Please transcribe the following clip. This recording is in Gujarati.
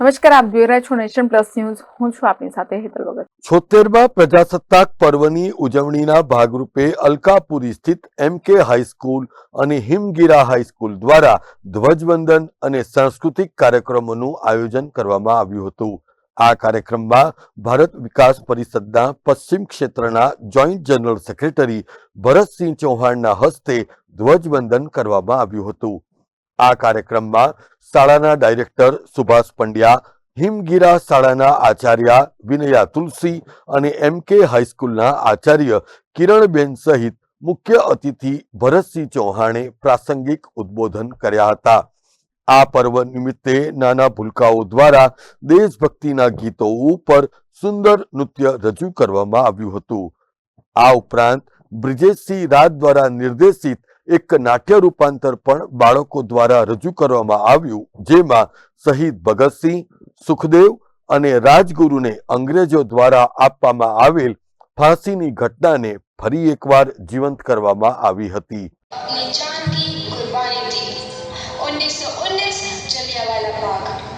નમસ્કાર, આપ જોઈ રહ્યા છો નેશન પ્લસ ન્યૂઝ. હું છું આપની સાથે હેતલ વગર છોતેરમાં પ્રજાસત્તાક પર્વની ઉજવણીના ભાગરૂપે અલકાપુરી સ્થિત એમ કે હાઈસ્કૂલ અને હિમગીરા હાઈસ્કૂલ દ્વારા ધ્વજવંદન અને સાંસ્કૃતિક કાર્યક્રમોનું આયોજન કરવામાં આવ્યું હતું. આ કાર્યક્રમમાં ભારત વિકાસ પરિષદના પશ્ચિમ ક્ષેત્રના જોઈન્ટ જનરલ સેક્રેટરી ભરતસિંહ ચૌહાણના હસ્તે ધ્વજવંદન કરવામાં આવ્યું હતું. આ કાર્યક્રમમાં શાળાના ડાયરેક્ટર સુભાષ પંડ્યા, હિમગીરા શાળાના આચાર્ય વિનયા તુલસી અને એમ કે હાઈસ્કૂલના આચાર્ય કિરણબેન સહિત મુખ્ય અતિથિ ભરતસિંહ ચૌહાણે પ્રાસંગિક ઉદ્બોધન કર્યા હતા. આ પર્વ નિમિત્તે નાના ભૂલકાઓ દ્વારા દેશભક્તિના ગીતો ઉપર સુંદર નૃત્ય રજૂ કરવામાં આવ્યું હતું. આ ઉપરાંત બ્રિજેશસિંહ રાજ દ્વારા નિર્દેશિત એક નાટ્ય રૂપાંતર પણ બાળકો દ્વારા રજૂ કરવામાં આવ્યું, જેમાં શહીદ ભગતસિંહ, સુખદેવ અને રાજગુરુને અંગ્રેજો દ્વારા આપવામાં આવેલ ફાંસીની ઘટનાને ફરી એકવાર જીવંત કરવામાં આવી હતી. Jallianwala Bagh